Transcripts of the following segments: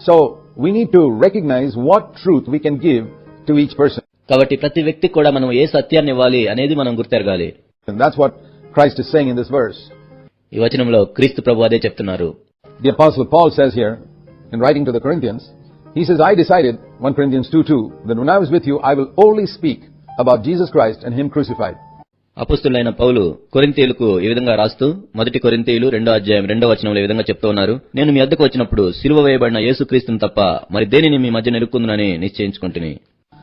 So we need to recognize what truth we can give to each person. కాబట్టి ప్రతి వ్యక్తికి కూడా మనం ఏ సత్యాన్ని ఇవ్వాలి అనేది మనం గుర్తెరగాలి And that's what Christ is saying in this verse. ఈ వచనంలో క్రీస్తు ప్రభు అదే చెప్తున్నారు The apostle Paul says here, in writing to the Corinthians, he says, I decided, 1 Corinthians 2 2, that when I was with you, I will only speak about Jesus Christ and Him crucified. అపుస్తులైన పౌలు కొరింతీయులకు ఈ విధంగా రాస్తూ మొదటి కొరింతీయులు రెండో అధ్యాయం రెండో వచనంలో ఈ విధంగా చెప్తూ ఉన్నారు నేను మీ అద్దకు వచ్చినప్పుడు సిలువ వేయబడిన యేసుక్రీస్తును తప్ప మరి దేనిని మీ మధ్య నిలుక్కుందునని నిశ్చయించుకుంటుని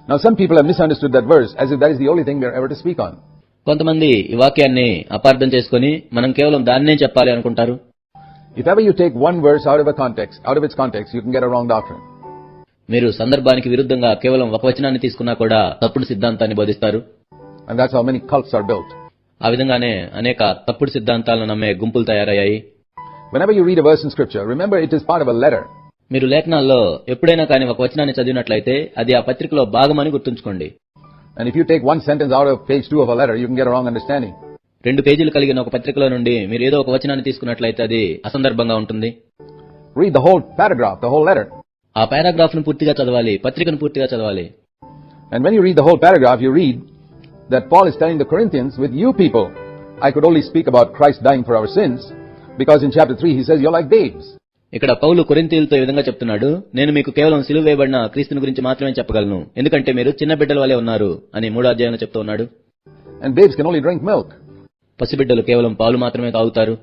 Now some people have misunderstood that verse as if that is the only thing we are ever to speak on. కొంతమంది ఈ వాక్యాన్ని అపార్థం చేసుకుని మనం కేవలం దాన్నే చెప్పాలి అనుకుంటారు If ever you take one verse out of a context, out of its context, you can get a wrong doctrine. మీరు సందర్భానికి విరుద్ధంగా కేవలం ఒక వచనాన్ని తీసుకున్నా కూడా తప్పుడు సిద్ధాంతాన్ని బోధిస్తారు And that's how many cults are built. ఆ విధంగానే అనేక తప్పుడు సిద్ధాంతాలను నమ్మే గుంపులు తయారయ్యాయి Whenever you read a verse in scripture, remember it is part of a letter. మీరు లేఖనాల్లో ఎప్పుడైనా కానీ ఒక వచనాన్ని చదివినట్లయితే అది ఆ పత్రికలో భాగమని గుర్తుంచుకోండి And if you take one sentence out of page two of a letter, you can get a wrong understanding. రెండు పేజీలు కలిగిన ఒక పత్రికలో నుండి మీరు ఏదో ఒక వచనాన్ని తీసుకున్నట్లయితే అది అసందర్భంగా ఉంటుంది Read the whole paragraph, the whole letter. ఆ పారాగ్రాఫ్ను పూర్తిగా చదవాలి పత్రికను పూర్తిగా చదవాలి And when you read the whole paragraph, you read that Paul is telling the Corinthians, with you people, I could only speak about Christ dying for our sins, because in chapter 3 he says you're like babes. ఇక్కడ పౌలు కొరింతీయులతో ఈ విధంగా చెప్తున్నాడు నేను మీకు కేవలం సిలువ వేయబడిన క్రీస్తుని గురించి మాత్రమే చెప్పగలను ఎందుకంటే మీరు చిన్న బిడ్డల వలె ఉన్నారు అని మూడో అధ్యాయంలో చెప్తూ ఉన్నాడు And babes can only drink milk. పసిబిడ్డలు కేవలం పాలు మాత్రమే తాగుతారు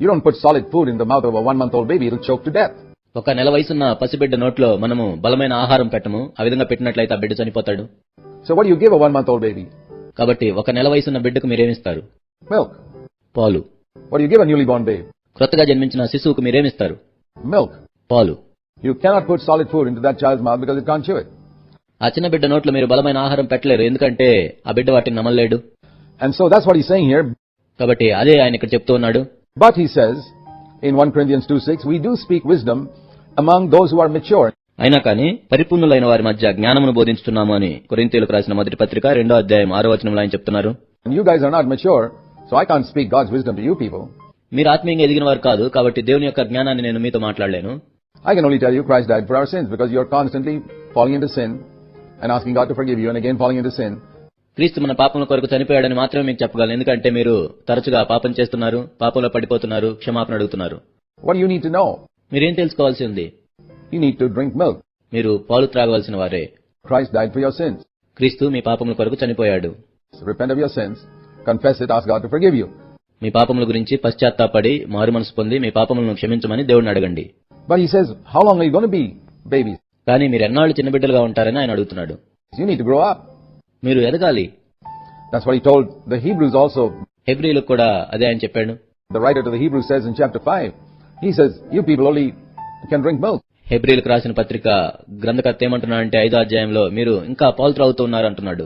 You don't put solid food in the mouth of a one month old baby, it'll choke to death. ఒక నెల వయసున్న పసిబిడ్డ నోట్లో మనము బలమైన ఆహారం పెట్టము ఆ విధంగా పెట్టినట్లయితే ఆ బిడ్డ చనిపోతాడు So what do you give a one month old baby? కాబట్టి ఒక నెల వయసు ఉన్న బిడ్డకు మీరేమిస్తారు? మిల్క్ పాలు. What you give a newly కొత్తగా జన్మించిన శిశువుకు మీరేమిస్తారు? మిల్క్ పాలు. You cannot put solid food into that child's mouth because it can't chew it ఆ చిన్న బిడ్డ నోట్లో మీరు బలమైన ఆహారం పెట్టలేరు. ఎందుకంటే ఆ బిడ్డ వాటిని నమలలేడు and so that's what he saying here కాబట్టి అదే ఆయన ఇక్కడ చెప్తూ ఉన్నాడు. But he says in 1 Corinthians 2:6 we do speak wisdom among those who are matured అయినా కానీ పరిపూర్ణులైన వారి మధ్య జ్ఞానము బోధించుతున్నాము అని కొరింతేలకు రాసిన మొదటి పత్రిక రెండో అధ్యాయం ఆరో వచనంలో ఆయన చెప్తున్నారు మీరు ఆత్మీయంగా ఎదిగిన వారు కాదు కాబట్టి దేవుని యొక్క జ్ఞానాన్ని నేను మీతో మాట్లాడలేను I can only tell you Christ died for our sins because you are constantly falling into sin and asking God to forgive you and again falling into sin. క్రీస్తు మన పాపముల కొరకు చనిపోయాడని మాత్రమే మీకు చెప్పగలను ఎందుకంటే మీరు తరచుగా పాపం చేస్తున్నారు పాపంలో పడిపోతున్నారు క్షమాపణ అడుగుతున్నారు What do you need to know? మీరు ఏం తెలుసుకోవాల్సి ఉంది? You need to drink milk. మీరు పాలు త్రాగవలసిన వారే Christ died for your sins. క్రీస్తు మీ పాపముల కొరకు చనిపోయాడు repent of your sins, confess it, ask God to forgive you. మీ పాపముల గురించి పశ్చాత్తాపడి మారు మనసు పొంది మీ పాపములను క్షమించమని దేవుడిని అడగండి But he says, how long are you going to be babies? కానీ మీరు ఎన్నాళ్ళు చిన్న బిడ్డలుగా ఉంటారని ఆయన అడుగుతున్నాడు You need to grow up. మీరు ఎదగాలి That's what he told the Hebrews also. హెబ్రిలకు కూడా అదే ఆయన చెప్పాడు The writer to the Hebrews says in chapter 5, he says, you people only can drink milk. హెబ్రిల్కు రాసిన పత్రిక గ్రంథకర్త ఏమంటున్నాడు అంటే ఐదో అధ్యాయంలో మీరు ఇంకా పౌల్త్ర అవుతూ ఉన్నారంటున్నాడు.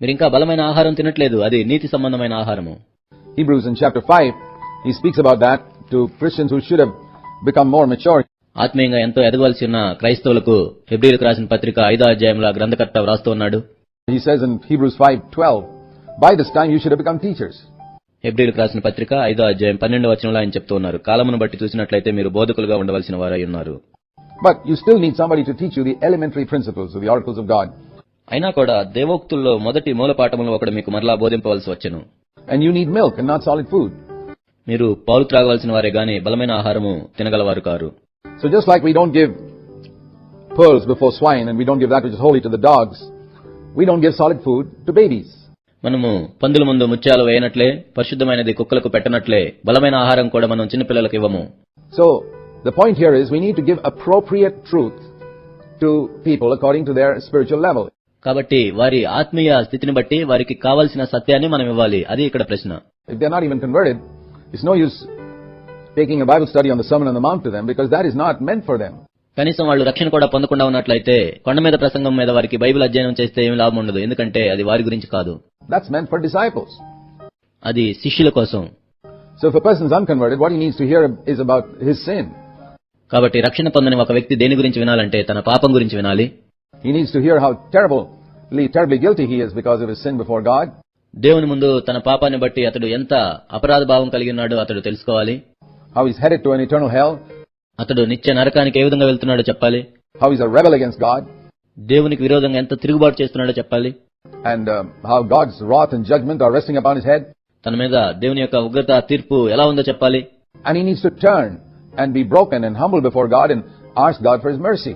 మీరు ఇంకా బలమైన ఆహారం తినట్లేదు అది నీతి సంబంధమైన ఆహారము. Hebrews in chapter five he speaks about that to Christians who should have become more mature ఆత్మీయంగా ఎంతో ఎదగవలసి ఉన్న క్రైస్తవులకు హెబ్రీలకు రాసిన పత్రిక ఐదో అధ్యాయంలో గ్రంథకర్త వ్రాస్తూ ఉన్నాడు. He says in Hebrews 5:12 by this time you should have become teachers హెబ్రిలకు రాసిన పత్రిక ఐదో అధ్యాయం పన్నెండు వచనంలో ఆయన చెప్తూ ఉన్నారు కాలమును బట్టి చూసినట్లయితే మీరు బోధకులుగా ఉండవలసిన వారై ఉన్నారు But you still need somebody to teach you the elementary principles of the oracles of God. అయినా కూడా దేవోక్తుల్లో మొదటి మూలపాఠములో ఒకడు మీకు మరలా బోధింపవలసి వచ్చెను And you need milk and not solid food. మీరు పాలు త్రాగవలసిన వారే గాని బలమైన ఆహారము తినగలవారు car So just like we don't give pearls before swine and we don't give that which is holy to the dogs, we don't give solid food to babies. మనము పందుల ముందు ముత్యాలు వేయనట్లే పరిశుద్ధమైనది కుక్కలకు పెట్టనట్లే బలమైన ఆహారం కూడా మనం చిన్నపిల్లలకు ఇవ్వము So the point here is we need to give appropriate truth to people according to their spiritual level. కాబట్టి వారి ఆత్మీయ స్థితిని బట్టి వారికి కావలసిన సత్యాన్ని మనం ఇవ్వాలి అది ఇక్కడ ప్రశ్న If they're not even converted, it's no use taking a Bible study on the Sermon on the Mount to them because that is not meant for them. కనీసం వాళ్ళు రక్షణ కూడా పొందకుండా ఉన్నట్లయితే కొండ మీద ప్రసంగం మీద వారికి బైబిల్ అధ్యయనం చేస్తే ఏమి లాభం ఉండదు ఎందుకంటే అది వారి గురించి కాదు That's meant for disciples. అది శిష్యుల కోసం So if a person's unconverted, what he needs to hear is about his sin. కాబట్టి రక్షణ పొందని ఒక వ్యక్తి దేని గురించి వినాలంటే తన పాపం గురించి వినాలి He needs to hear how terribly, terribly guilty he is because of his sin before God. దేవుని ముందు తన పాపాన్ని బట్టి అతడు ఎంత అపరాధ భావం కలిగి ఉన్నాడో అతడు తెలుసుకోవాలి how he's headed to an eternal hell అతడు నిత్య నరకానికి ఏ విధంగా వెళ్తున్నాడో చెప్పాలి how he's a rebel against God, దేవునికి విరోధంగా ఎంత తిరుగుబాటు చేస్తున్నాడో చెప్పాలి um, how God's wrath and judgment are resting upon his head. తన మీద దేవుని యొక్క ఉగ్రత తీర్పు ఎలా ఉందో చెప్పాలి And he needs to turn and be broken and humble before God and ask God for his mercy.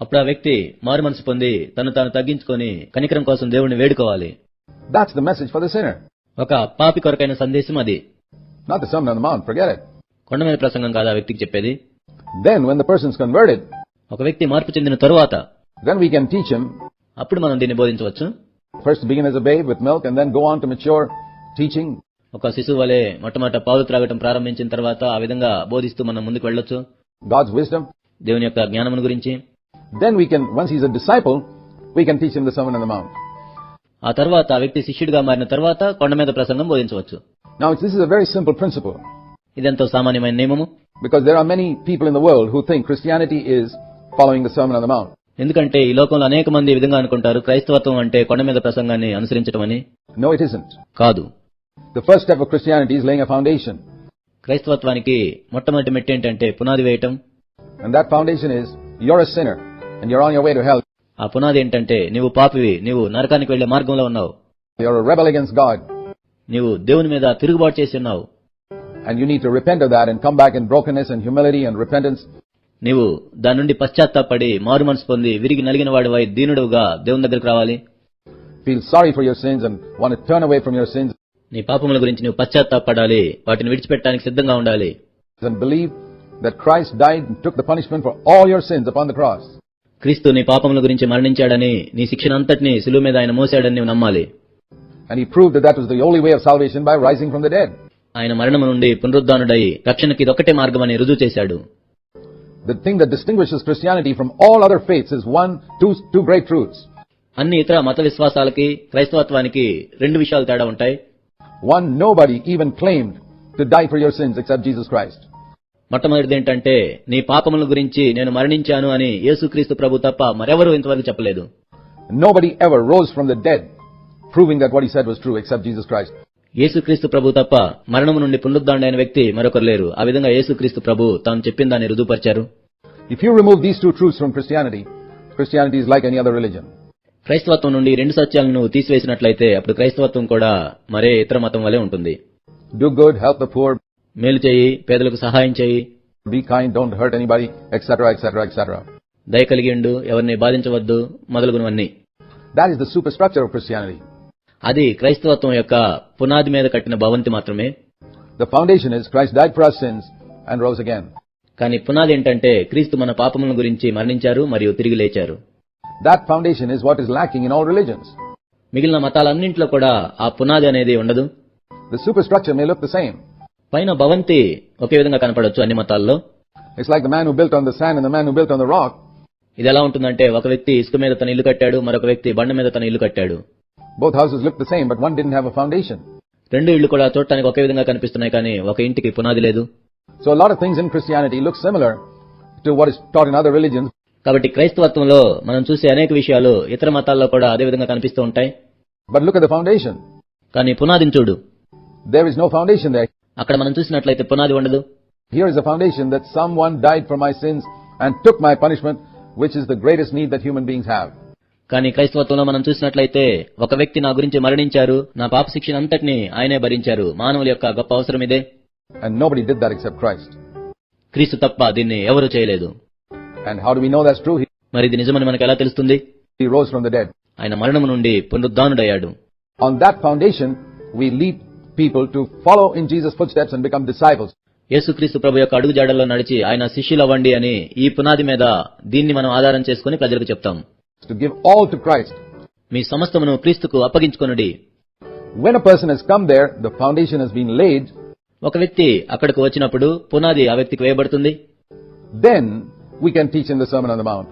అప్పుడు ఆ వ్యక్తి మారు మనసు పొంది తను తాను తగ్గించుకొని కనికరం కోసం దేవుణ్ణి వేడుకోవాలి That's the message for the sinner. ఒక పాపి కొరకైన సందేశం అది Not the Sermon on the Mount, forget it. కొండ మీద ప్రసంగం కాదు ఆ వ్యక్తికి చెప్పేది Then when the person's converted, ఒక వ్యక్తి మార్పు చెందిన తరువాత then we can teach him అప్పుడు మనం దీన్ని బోధించవచ్చు first to begin as a babe with milk and then go on to mature teaching. ఒక శిశువు వలె మొట్టమొదట పాలు త్రాగటం ప్రారంభించిన తర్వాత ఆ విధంగా బోధిస్తూ మనం ముందుకు వెళ్ళొచ్చు God's wisdom. దేవుని యొక్క జ్ఞానమును గురించి Then we can, once he's a disciple, we can teach him the Sermon on the Mount. ఆ తర్వాత ఆ వ్యక్తి శిష్యుడిగా మారిన తర్వాత కొండ మీద ప్రసంగం బోధించవచ్చు Now this is a very simple principle ఇదెంతో సామాన్యమైన నియమము? Because there are many people in the world who think Christianity is following the sermon on the mount ఎందుకంటే ఈ లోకంలో అనేక మంది ఈ విధంగా అనుకుంటారు క్రైస్తవత్వం అంటే కొండ మీద ప్రసంగాన్ని అనుసరించడం అని నో ఇట్ ఇజంట్ కాదు. The first step of Christianity is laying a foundation క్రైస్తవత్వానికి మొట్టమొదటి మెట్టు ఏంటంటే పునాది వేయటం. And that foundation is you are a sinner and you are on your way to hell ఆ పునాది ఏంటంటే నీవు పాపివి నీవు నరకానికి వెళ్ళే మార్గంలో ఉన్నావు. You are rebel against God నీవు దేవుని మీద తిరుగుబాటు చేసి ఉన్నావు. and you need to repent of that and come back in brokenness and humility and repentance నీవు దాని నుండి పశ్చాత్తాపడి మారు మనసు పొంది విరిగి నలిగిన వాడివై దీనుడుగా దేవుని దగ్గరికి రావాలి feel sorry for your sins and want to turn away from your sins నీ పాపముల గురించి నువ్వు పశ్చాత్తాపడాలి వాటిని విడిచిపెట్టడానికి సిద్ధంగా ఉండాలి and believe that Christ died and took the punishment for all your sins upon the cross. క్రీస్తు నీ పాపముల గురించి మరణించాడని నీ శిక్షనంతటిని సిలువ మీద ఆయన మోసాడని నువ్వు నమ్మాలి And he proved that that was the only way of salvation by rising from the dead. ఆయన మరణము నుండి పునరుద్ధానుడై రక్షణకి ఇదొక్కటే మార్గమని రుజువు చేశాడు The thing that distinguishes Christianity from all other faiths is one, two, two great truths. అన్ని ఇతర మత విశ్వాసాలకి క్రైస్తవత్వానికి రెండు విషయాలు తేడా ఉంటాయి One, nobody even claimed to die for your sins except Jesus Christ. మొట్టమొదటిది ఏంటంటే నీ పాపముల గురించి నేను మరణించాను అని యేసుక్రీస్తు ప్రభు తప్ప మరెవరూ ఇంతవరకు చెప్పలేదు Nobody ever rose from the dead, proving that what he said was true except Jesus Christ. యేసుక్రీస్తు ప్రభు తప్ప మరణం నుండి పునరుద్ధాండైన వ్యక్తి మరొకరు లేరు. ఆ విధంగా యేసుక్రీస్తు ప్రభు తాను చెప్పిన దాన్ని రుజుపరిచారు if you remove these two truths from Christianity Christianity is like any other religion క్రైస్తవత్వం నుండి రెండు సత్యాలను తీసివేసినట్లయితే అప్పుడు క్రైస్తవత్వం కూడా మరే ఇతర మతం వలె ఉంటుంది. Do good help the poor మేలు చేయి పేదలకు సహాయం చేయి. Be kind don't hurt anybody etcetera etcetera etcetera దయ కలిగి ఉండు ఎవరిని బాధించవద్దు మొదలగునవన్నీ. That is the superstructure of Christianity అది క్రైస్తవత్వం యొక్క పునాది మీద కట్టిన భవంతి మాత్రమే. The foundation is Christ died for sins and rose again కానీ పునాది ఏంటంటే క్రీస్తు మన పాపములను గురించి మరణించారు మరియు తిరిగి లేచారు. That foundation is what is lacking in all religions మిగిలిన మతాలన్నింటిలో కూడా ఆ పునాది అనేది ఉండదు. The superstructure may look the same పైన భవంతి ఒకే విధంగా కనపడొచ్చు అన్ని మతాల్లో. It's like the man who built on the sand and the man who built on the rock ఇది ఎలా ఉంటుందంటే ఒక వ్యక్తి ఇసుక మీద తన ఇల్లు కట్టాడు మరొక వ్యక్తి బండ మీద తన ఇల్లు కట్టాడు. Both houses look the same, but one didn't have a foundation. రెండు ఇళ్లు కూడా చూడటానికి ఒకే విధంగా కనిపిస్తున్నాయి కానీ ఒక ఇంటికి పునాది లేదు So a lot of things in Christianity look similar to what is taught in other religions, కాబట్టి క్రైస్తవత్వంలో మనం చూసే అనేక విషయాలు ఇతర మతాల్లో కూడా అదే విధంగా కనిపిస్తూ ఉంటాయి but look at the foundation. కానీ పునాదిని చూడు There is no foundation there. అక్కడ మనం చూసినట్లయితే పునాది ఉండదు Here is a foundation that someone died for my sins and took my punishment, which is the greatest need that human beings have. కానీ క్రైస్తవత్వంలో మనం చూసినట్లయితే ఒక వ్యక్తి నా గురించి మరణించారు నా పాప శిక్షణ అంతటిని ఆయనే భరించారు మానవుల యొక్క గొప్ప అవసరం ఇదే And nobody did that except Christ. క్రీస్తు తప్ప దీన్ని ఎవరు చేయలేదు And how do we know that's true? He, మరి ఇది నిజమని మనకు ఎలా తెలుస్తుంది he rose from the dead. ఆయన మరణము నుండి పునరుద్ధానుడయ్యాడు On that foundation, we lead people to follow in Jesus' footsteps and become disciples. యేసుక్రీస్తు ప్రభు యొక్క అడుగుజాడల్లో నడిచి ఆయన శిష్యులవ్వండి అని ఈ పునాది మీద దీన్ని మనం ఆధారం చేసుకుని ప్రజలకు చెప్తాం To give all to Christ. మీ సమస్తమును క్రీస్తుకు అప్పగించుకొనుడి When a person has come there, the foundation has been laid, ఒక వ్యక్తి అక్కడికి వచ్చినప్పుడు పునాది ఆ వ్యక్తికి వేయబడుతుంది then we can teach in the Sermon on the Mount.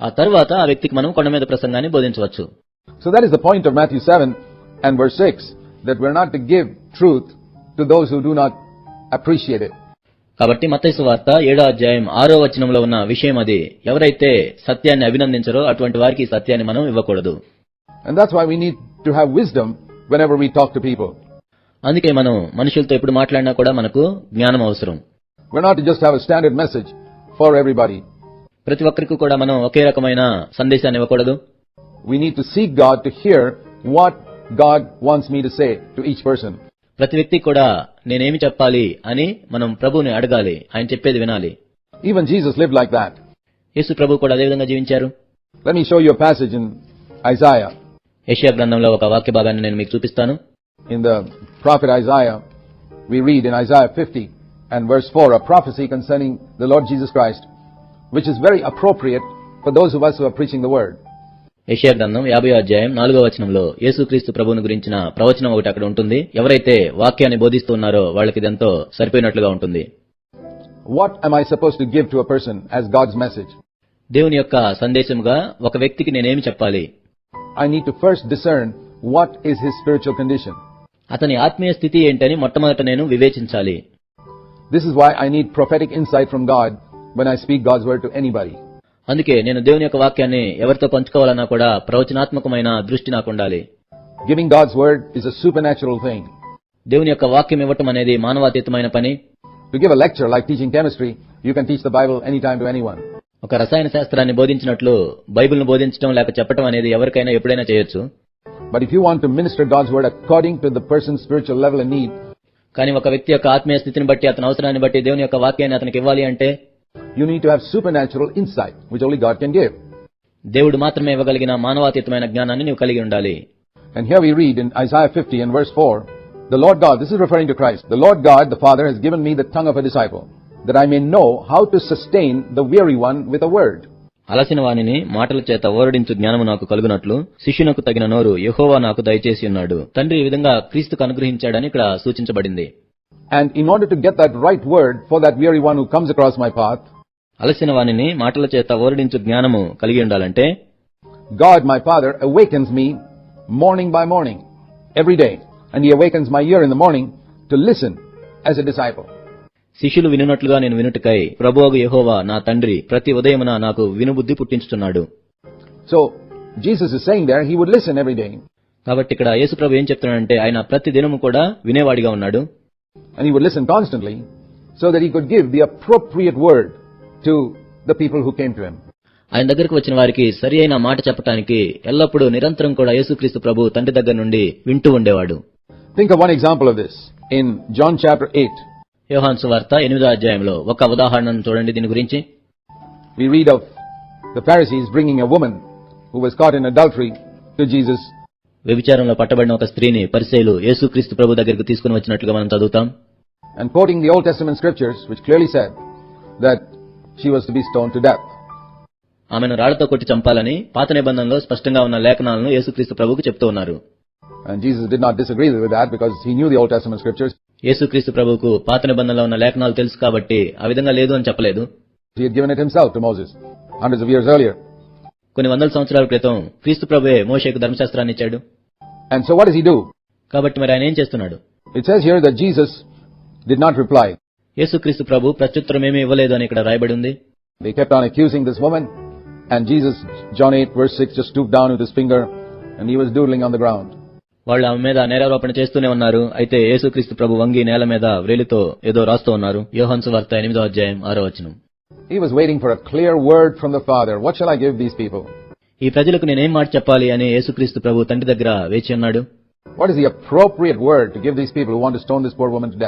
ఆ తర్వాత ఆ వ్యక్తికి మనం కొండ మీద ప్రసంగాన్ని బోధించవచ్చు So that is the point of Matthew 7 and verse 6, that we're not to give truth to those who do not appreciate it. కాబట్టి మత్స్సు వార్త ఏడో అధ్యాయం ఆరో వచనంలో ఉన్న విషయం అది. ఎవరైతే సత్యాన్ని అభినందించరో అటువంటి వారికి సత్యాన్ని మనం ఇవ్వకూడదు. అందుకే మనం మనుషులతో ఎప్పుడు మాట్లాడినా కూడా మనకు జ్ఞానం అవసరం. స్టాండర్డ్ మెసేజ్ ఫర్ ఎవ్రీబడి ప్రతి ఒక్కరికి కూడా మనం ఒకే రకమైన సందేశాన్ని ఇవ్వకూడదు. We need to seek God to hear what God wants me to say to each person ప్రతి వ్యక్తి కూడా నేనేమి చెప్పాలి అని మనం ప్రభువుని అడగాలి ఆయన చెప్పేది వినాలి Even Jesus lived like that. యేసు ప్రభు కూడా అదే విధంగా జీవించారు Let me show you a passage in Isaiah. Asia గ్రంథంలో ఒక వాక్య భాగాన్ని నేను మీకు చూపిస్తాను In the prophet Isaiah, we read in Isaiah 50 and verse 4 a prophecy concerning the Lord Jesus Christ, which is very appropriate for those of us who are preaching the word. యషియాగ్రంథం యాభై అధ్యాయం నాలుగో వచనంలో యేసుక్రీస్తు ప్రభును గురించిన ప్రవచనం ఒకటి అక్కడ ఉంటుంది. ఎవరైతే వాక్యాన్ని బోధిస్తున్నారో వాళ్ళకి ఇదంతో సరిపోయినట్లుగా ఉంటుంది. What I suppose to give to person God's message దేవుని యొక్క సందేశంగా ఒక వ్యక్తికి నేనేమి చెప్పాలి? I need first discern what is his spiritual condition అతని ఆత్మీయ స్థితి ఏంటని మొట్టమొదట నేను వివేచించాలి. This is why I need prophetic insight from God when I speak God's word to any అందుకే నేను దేవుని యొక్క వాక్యాన్ని ఎవరితో పంచుకోవాలన్నా కూడా ప్రవచనాత్మకమైన దృష్టి నాకు ఉండాలి Giving God's word is a supernatural thing. దేవుని యొక్క వాక్యం ఇవ్వటం అనేది మానవాతీతమైన పని To give a lecture like teaching chemistry, you can teach the Bible anytime to anyone. ఒక రసాయన శాస్త్రాన్ని బోధించినట్లు బైబిల్ను బోధించడం లేక చెప్పడం అనేది ఎవరికైనా ఎప్పుడైనా చేయొచ్చు But if you want to minister God's word according to the person's spiritual level and need, కానీ ఒక వ్యక్తి యొక్క ఆత్మీయ స్థితిని బట్టి అతని అవసరాన్ని బట్టి దేవుని యొక్క వాక్యాన్ని అతనికి ఇవ్వాలి అంటే you need to have supernatural insight, which only God can give. దేవుడు మాత్రమే ఇవ్వగలిగిన మానవాతీతమైన జ్ఞానాన్ని నీవు కలిగి ఉండాలి And here we read in Isaiah 50 and verse 4, The Lord God, this is referring to Christ, the Lord God, the Father, has given me the tongue of a disciple, that I may know how to sustain the weary one with a word. అలసిన వానిని మాటల చేత ఓరడించు జ్ఞానము నాకు కలుగునట్లు శిష్యునకు తగిన నోరు యెహోవా నాకు దయచేసి ఉన్నాడు తండ్రి ఈ విధంగా క్రీస్తుకు అనుగ్రహించాడని ఇక్కడ సూచించబడింది and in order to get that right word for that weary one who comes across my path అలసిన వాణిని మాటల చేత ఓరడించు జ్ఞానము కలిగి ఉండాలంటే God my father awakens me morning by morning every day and he awakens my ear in the morning to listen as a disciple శిష్యులు వినున్నట్లుగా నేను వినుటకై ప్రభువగు యెహోవా నా తండ్రి ప్రతి ఉదయమున నాకు వినుబుద్ధి పుట్టించుతున్నాడు so Jesus is saying that he would listen every day కాబట్టి ఇక్కడ యేసుప్రభు ఏం చెప్తున్నాడంటే ఆయన ప్రతి దినము కూడా వినేవాడిగా ఉన్నాడు. And He would listen constantly so that He could give the appropriate word to the people who came to Him. ఆయన దగ్గరకు వచ్చిన వారికి సరి అయిన మాట చెప్పడానికి ఎల్లప్పుడూ నిరంతరం కూడా యేసుక్రీస్తు ప్రభు తండ్రి దగ్గర నుండి వింటూ ఉండేవాడు Think of one example of this in John chapter 8. యోహాన్ సువార్త ఎనిమిదో అధ్యాయంలో ఒక ఉదాహరణను చూడండి దీని గురించి We read of the Pharisees bringing a woman who was caught in adultery to Jesus. వ్యభిచారంలో పట్టబడిన ఒక స్త్రీని పరిశైలు యేసుక్రీస్తు ప్రభు దగ్గరకు తీసుకుని వచ్చినట్లుగా మనం చదువుతాం and quoting the Old Testament scriptures, which clearly said that she was to be stoned to death. ఆమెను రాళ్ళతో కొట్టి చంపాలని పాత నిబంధనలో స్పష్టంగా ఉన్న లేఖనాలను యేసుక్రీస్తు ప్రభుకు చెప్తూ ఉన్నారు And Jesus did not disagree with that because he knew the Old Testament scriptures. యేసుక్రీస్తు ప్రభువుకు పాత నిబంధనలో ఉన్న లేఖనాలు తెలుసు కాబట్టి ఆ విధంగా లేదు అని చెప్పలేదు He had given it himself to Moses hundreds of years earlier. కొన్ని వందల సంవత్సరాల క్రితం క్రీస్తు ప్రభువే మోషేకు ధర్మశాస్త్రాన్ని ఇచ్చాడు And so what does he do? కాబట్టి మరి ఆయన ఏం చేస్తున్నాడు It says here that Jesus did not reply. యేసుక్రీస్తు ప్రభు ప్రత్యుత్తరం ఏమీ ఇవ్వలేదు అని ఇక్కడ రాయబడి ఉంది They kept on accusing this woman and Jesus, John 8 verse 6, just stooped down with his finger and he was doodling on the ground. వాళ్ళు ఆమె మీద నేరారోపణ చేస్తూనే ఉన్నారు అయితే యేసుక్రీస్తు ప్రభు వంగి నేల మీద వ్రేలితో ఏదో రాస్తూ ఉన్నారు యోహన్సు వార్త ఎనిమిదో అధ్యాయం ఆరో వచనం He was waiting for a clear word from the Father. What shall I give these people? ఈ ప్రజలకు నేనేం మాట చెప్పాలి అని యేసుక్రీస్తు ప్రభు తండ్రి దగ్గర వేచి అన్నాడు? What is the appropriate word to give people who want stone this poor woman to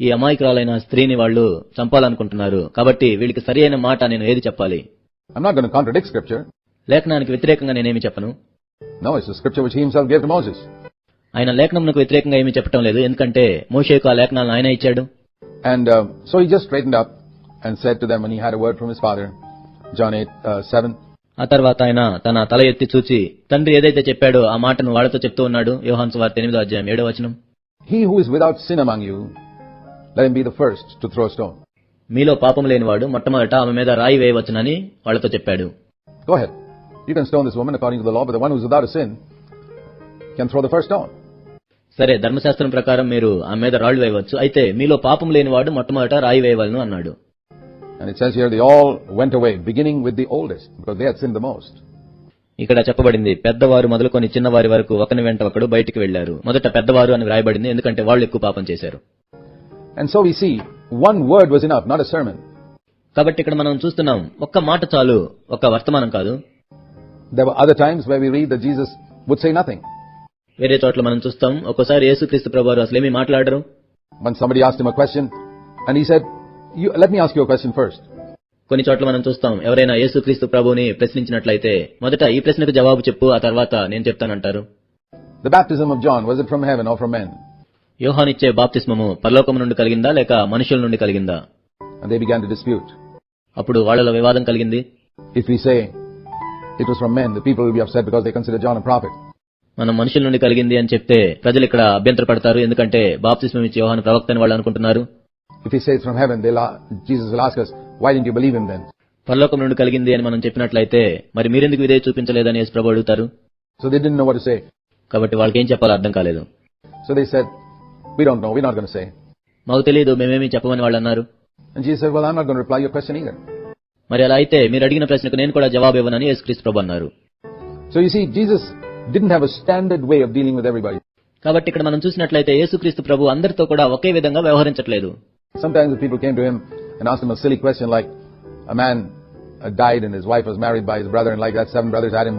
ఈ అమాయకురాలైన స్త్రీని వాళ్ళు చంపాలనుకుంటున్నారు. కాబట్టి వీళ్ళకి సరి అయిన మాట నేను ఏది చెప్పాలి? I not gone to scripture లేఖనానికి వ్యతిరేకంగా నేనేమి చెప్పను? No scripture which he himself give to Moses ఆయన లేఖనమునకు వ్యతిరేకంగా ఏమి చెప్పడం లేదు. ఎందుకంటే మోషేకు ఆ లేఖనాలను ఆయన ఇచ్చాడు. And so he just straightened up and said to them he had a word from his father John 8 7 ఆ తర్వాత ఆయన తన తల ఎత్తి చూచి తండ్రి ఏదైతే చెప్పాడో ఆ మాటను వాళ్ళతో చెప్తూ ఉన్నాడు యోహాన్స్ వార్త ఎనిమిదో అధ్యాయం ఏడో వచనం who is without sin among you, let him be the first to throw a stone. మీలో పాపం లేనివాడు మొట్టమొదట ఆమె మీద రాయి వేయవచ్చునని వాళ్ళతో చెప్పాడు. You can stone this woman according to the law, but the one who's without a sin can throw the first stone. సరే ధర్మశాస్త్రం ప్రకారం మీరు ఆమె మీద రాళ్ళు వేయవచ్చు అయితే మీలో పాపం లేనివాడు మొట్టమొదట రాయి వేయవలను అన్నాడు And it says here they all went away, beginning with the oldest, because they had sinned the most. ఇక్కడ చెప్పబడింది పెద్దవారు మొదలుకొని చిన్నవారి వరకు ఒకని వెంట ఒకడు బయటికి వెళ్లారు మొదట పెద్దవారు అని రాయబడింది ఎందుకంటే వాళ్ళు ఎక్కువ పాపం చేశారు And so we see one word was enough, not a sermon. కాబట్టి ఇక్కడ మనం చూస్తున్నాం ఒక్క మాట చాలు ఒక్క వర్తమానం కాదు There were other times where we read that Jesus would say nothing. వేరే చోట్ల మనం చూస్తాం ఒక్కోసారి యేసుక్రీస్తు ప్రభు అసలు ఏమీ మాట్లాడరు When somebody asked him a question, and he said, you, let me ask you a question first. కొన్ని చోట్ల మనం చూస్తాం ఎవరైనా యేసుక్రీస్తు ప్రభుని ప్రశ్నించినట్లయితే మొదట ఈ ప్రశ్నకు జవాబు చెప్పు ఆ తర్వాత నేను చెప్తానంటారు The baptism of John, was it from heaven or from men? యోహానిచ్చే బాప్తిస్మము పరలోకం నుండి కలిగిందా లేక మనుషుల నుండి కలిగిందా And they began to dispute. అప్పుడు వాళ్ళలో వివాదం కలిగింది If we say it was from men, the people will be upset because they consider John a prophet. మనం మనుషుల నుండి కలిగింది అని చెప్తే ప్రజలు ఇక్కడ అభ్యంతర పడతారు ఎందుకంటే బాప్తిస్మం ఇచ్చే యోహాను ప్రవక్త అని వాళ్ళు అనుకుంటున్నారు If we say it's from heaven, Jesus will ask us, why didn't you believe him then? పరలోకం నుండి కలిగింది అని మనం చెప్పినట్లయితే మరి మీరెందుకు ఇదే చూపించలేదని యేసు ప్రభు అడుగుతారు So they didn't know what to say. కాబట్టి వాళ్ళకి ఏం చెప్పాలో అర్థం కాలేదు So they said, we don't know, we're not going to say. మాకు తెలియదు మేమేమీ చెప్పమని వాళ్ళు అన్నారు And Jesus said, well, I'm not going to reply your question either. మరి అలా అయితే మీరు అడిగిన ప్రశ్నకు నేను కూడా జవాబు ఇవ్వనని యేసుక్రీస్తు ప్రభు అన్నారు So you see, Jesus didn't have a standard way of dealing with everybody. కాబట్టి ఇక్కడ మనం చూసినట్లయితే యేసుక్రీస్తు ప్రభు అందరితో కూడా ఒకే విధంగా వ్యవహరించట్లేదు Sometimes the people came to him and asked him a silly question like a man died and his wife was married by his brother and like that seven brothers had him.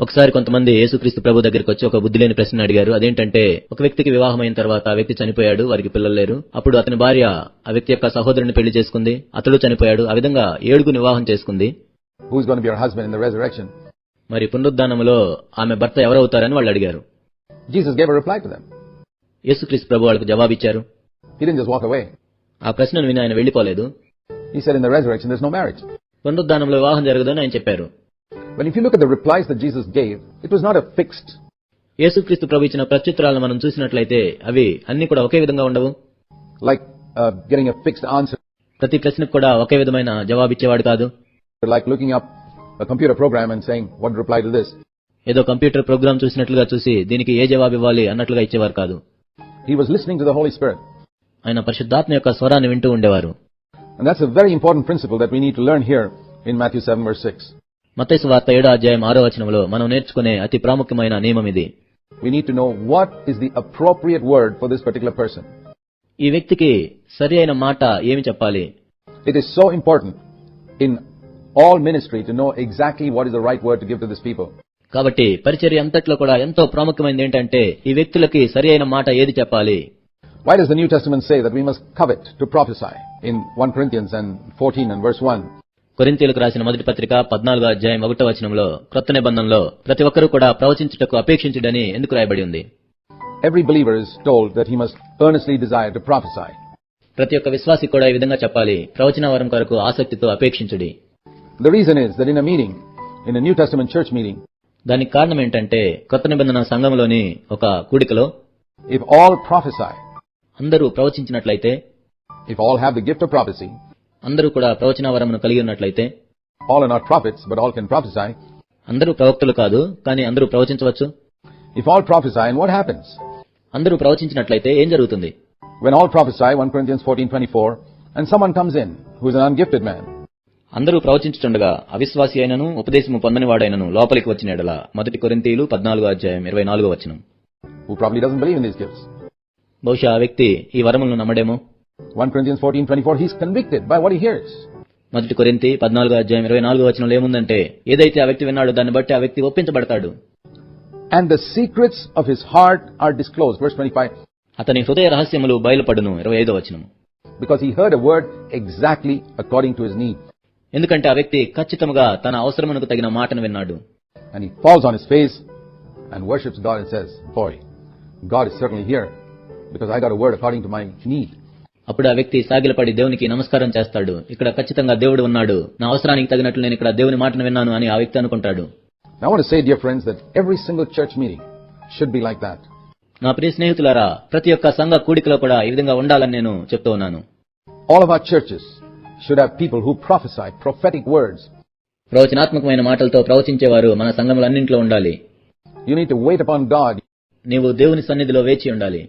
ఒకసారి కొంతమంది యేసుక్రీస్తు ప్రభు దగ్గరికి వచ్చి ఒక బుద్ధి లేని ప్రశ్న అడిగారు. అదేంటంటే ఒక వ్యక్తికి వివాహం అయిన తర్వాత ఆ వ్యక్తి చనిపోయాడు వారికి పిల్లలు లేరు. అప్పుడు అతని భార్య ఆ వ్యక్తి యొక్క సహోదరుని పెళ్ళి చేసుకుంది అతడు చనిపోయాడు ఆ విధంగా ఏడుగు వివాహం చేసుకుంది. మరి పునరుద్ధానంలో ఆమె భర్త ఎవరవుతారని వాళ్ళు అడిగారు. యేసుక్రీస్తు ప్రభు వాళ్ళకు జవాబిచ్చారు. ఆ ప్రశ్నను విని ఆయన వెళ్ళిపోలేదు He said in the resurrection there's no marriage. పునరుద్ధానంలో వివాహం జరగదని ఆయన చెప్పారు But if you look at the replies that Jesus gave, it was not a fixed, యేసుక్రీస్తు ప్రభు ఇచ్చిన ప్రత్యుత్తరాలను మనం చూసినట్లయితే అవి అన్ని కూడా ఒకే విధంగా ఉండవు like uh, getting a fixed answer, ప్రతి ప్రశ్నకు కూడా ఒకే విధమైన జవాబిచ్చేవాడు కాదు like looking up a computer program and saying, what reply to this? ఏదో కంప్యూటర్ ప్రోగ్రామ్ చూసినట్లుగా చూసి దీనికి ఏ జవాబు ఇవ్వాలి అన్నట్లుగా ఇచ్చేవారు కాదు He was listening to the Holy Spirit. ఆయన పరిశుద్ధాత్మ యొక్క స్వరాన్ని వింటూ ఉండేవారు And that's a very important principle that we need to learn here in Matthew 7 verse 6. మత్తయి వార్త ఏడో అధ్యాయం ఆరో వచనంలో మనం నేర్చుకునే అతి ప్రాముఖ్యమైన నియమం ఇది We need to know what is the appropriate word for this particular person. ఈ వ్యక్తికి సరి అయిన మాట ఏమి చెప్పాలి It is so important in all ministry to know exactly what is the right word to give to these people. కాబట్టి పరిచర్య అంతట్లో కూడా ఎంతో ప్రాముఖ్యమైనది ఏంటంటే ఈ వ్యక్తులకి సరి అయిన మాట ఏది చెప్పాలి Why does the New Testament say that we must covet to prophesy in 1 Corinthians and 14 and verse 1? కొరింతీలకు రాసిన మొదటి పత్రిక పద్నాలుగో అధ్యాయం ఒకటో వచనంలో క్రొత్త నిబంధనలో ప్రతి ఒక్కరూ కూడా ప్రవచించుటకు అపేక్షించుడని ఎందుకు రాయబడి ఉంది Every believer is told that he must earnestly desire to prophesy. ప్రతి ఒక్క విశ్వాసి కూడా ఈ విధంగా చెప్పాలి ప్రవచన వరం కొరకు ఆసక్తితో అపేక్షించుడి The reason is that in a meeting, in a New Testament church meeting, దానికి కారణం ఏంటంటే కొత్త నిబంధన సంఘంలోని ఒక కూడికలో if all prophesy, అందరూ ప్రవచించినట్లయితే if all have the gift of prophecy, అందరూ కూడా ప్రవచన వరమును కలిగి ఉన్నట్లయితే all are not prophets, but all can prophesy. అందరూ ప్రవక్తలు కాదు కానీ అందరూ ప్రవచించవచ్చు If all prophesy, and what happens? అందరూ ప్రవచించినట్లయితే ఏం జరుగుతుంది When all prophesy, 1 Corinthians 14:24, and someone comes in who is an ungifted man, అందరూ ప్రవచించుచుండగా అవిశ్వాసి అయినను ఉపదేశము పొందనివాడైనను లోపలికి వచ్చిన ఎడల మొదటి కొరింతీయులు పద్నాలుగో అధ్యాయం ఇరవై నాలుగో వచనం who probably doesn't believe in these gifts. బహుశా ఆ వ్యక్తి ఈ వరములను నమ్మడేమో 1 Corinthians 14:24, he's convicted by what he hears. మొదటి కొరింతి పద్నాలుగో అధ్యాయం ఇరవై నాలుగో వచనంలో ఏముందంటే ఏదైతే ఆ వ్యక్తి విన్నాడో దాన్ని బట్టి ఆ వ్యక్తి ఒప్పించబడతాడు And the secrets of his heart are disclosed. Verse 25, అతని హృదయ రహస్యములు బయలుపడును ఇరవై ఐదో వచనం because he heard a word exactly according to his need. ఎందుకంటే ఆ వ్యక్తి ఖచ్చితంగా తన అవసరమునకు తగిన మాటను విన్నాడు And he falls on his face and worships God and says, Boy, God is certainly here because I got a word according to my need. అప్పుడు ఆ వ్యక్తి సాగిలపడి దేవునికి నమస్కారం చేస్తాడు. ఇక్కడ ఖచ్చితంగా దేవుడు ఉన్నాడు. నా అవసరానికి తగినట్లు నేను ఇక్కడ దేవుని మాటను విన్నాను అని ఆ వ్యక్తి అనుకుంటాడు. నా ప్రియ స్నేహితులారా ప్రతి ఒక్క సంఘ కూడికలో కూడా ఈ విధంగా ఉండాలని నేను చెప్తూ ఉన్నాను. All of churches should have people who professor prophetic words ప్రవచనాత్మకమైన మాటలతో ప్రవచించేవారు మన సంఘములన్నింటిలో ఉండాలి. యు నీడ్ టు వెయిట్ నీవు దేవుని సన్నిధిలో వేచి ఉండాలి.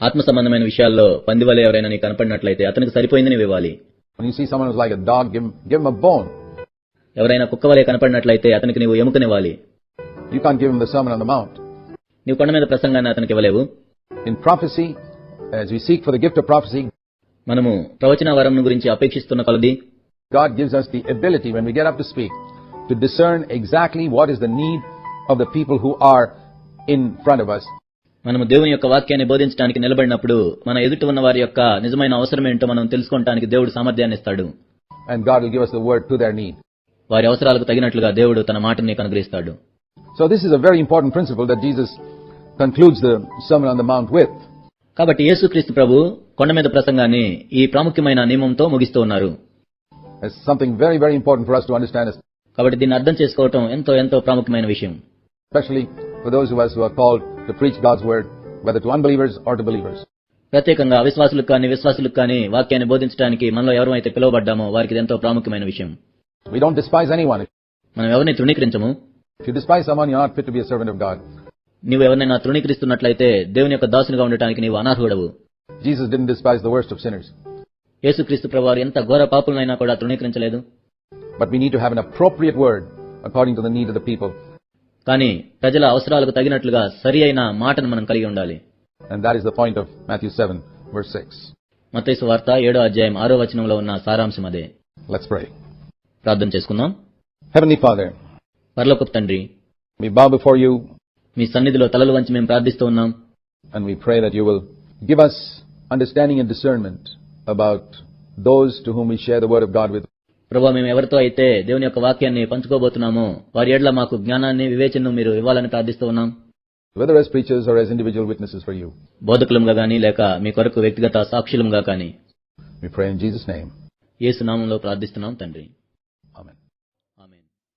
ఆత్మ సంబంధమైన విషయాల్లో పందివలే ఎవరైనా నీకు కనపడినట్లయితే అతనికి సరిపోయింది నీవు ఇవ్వాలి When you see someone who's like a dog, give him, give him a bone. ఎవరైనా కుక్కవలే కనపడినట్లయితే అతనికి నీవు ఎముకనివ్వాలి You can't give him the Sermon on the Mount. నీవు కొండ మీద ప్రసంగాన్ని అతనికి ఇవ్వలేవు In prophecy, as we seek for the gift of prophecy, మనము ప్రవచన వరం గురించి అపేక్షిస్తున్న కొలది God gives us the ability when we get up to speak to discern exactly what is the need of the people who are in front of us. మనము దేవుని యొక్క వాక్యాన్ని బోధించడానికి నిలబడినప్పుడు మన ఎదుటి ఉన్న వారి యొక్క నిజమైన అవసరం ఏంటో మనం తెలుసుకోవడానికి దేవుడు సామర్థ్యాన్ని ఇస్తాడు. And God will give us the word to their need. వారి అవసరాలకు తగినట్లుగా దేవుడు తన మాటని నీకు అనుగ్రహిస్తాడు So this is a very important principle that Jesus concludes the Sermon on the Mount with. కాబట్టి యేసుక్రీస్తు ప్రభు కొండ మీద ప్రసంగాన్ని ఈ ప్రాముఖ్యమైన నియమంతో ముగిస్తూ ఉన్నారు. It's something very, very important for us to understand, కాబట్టి దీన్ని అర్థం చేసుకోవటం ఎంతో ఎంతో ప్రాముఖ్యమైన విషయం. Especially for those of us who are called to preach God's word, whether to unbelievers or to believers. ప్రత్యేకంగా అవిశ్వాసులకు కానీ విశ్వాసులకు కానీ వాక్యాన్ని బోధించడానికి మనలో ఎవరైతే పిలువబడ్డామో వారికి ఇది ఎంతో ప్రాముఖ్యమైన విషయం We don't despise anyone. మనం ఎవరిని తృణీకరించము If you despise someone, you're not fit to be a servant of God. నీవు ఎవరినైనా తృణీకరిస్తున్నట్లయితే దేవుని యొక్క దాసునిగా ఉండటానికి నీవు అనర్హుడవు Jesus didn't despise the worst of sinners. యేసుక్రీస్తు ప్రభువారు ఎంత ఘోర పాపులనైనా కూడా తృణీకరించలేదు But we need to have an appropriate word according to the need of the people. కానీ ప్రజల అవసరాలకు తగినట్లుగా సరి అయిన మాటను మనం కలిగి ఉండాలి And that is the point of Matthew 7, verse 6. మత్తయి వార్త ఏడో అధ్యాయం ఆరో వచనంలో ఉన్న సారాంశం అదే Let's pray. ప్రార్థన చేసుకుందాం Heavenly Father, పరలోకపు తండ్రి we bow before you మీ సన్నిధిలో తలలు వంచి మేము ప్రార్థిస్తూ ఉన్నాం and we pray that you will give us understanding and discernment about those to whom we share the word of God with. ప్రభా మేము ఎవరితో అయితే దేవుని యొక్క వాక్యాన్ని పంచుకోబోతున్నామో వారి ఏడ్ల మాకు జ్ఞానాన్ని వివేచనను మీరు ఇవ్వాలని ప్రార్థిస్తూ ఉన్నాం whether as preachers or as individual witnesses for you. బోధకులంగా గాని లేక మీ కొరకు వ్యక్తిగత సాక్షులంగా కానీ We pray in Jesus' name. యేసు నామంలో ప్రార్థిస్తున్నాం తండ్రి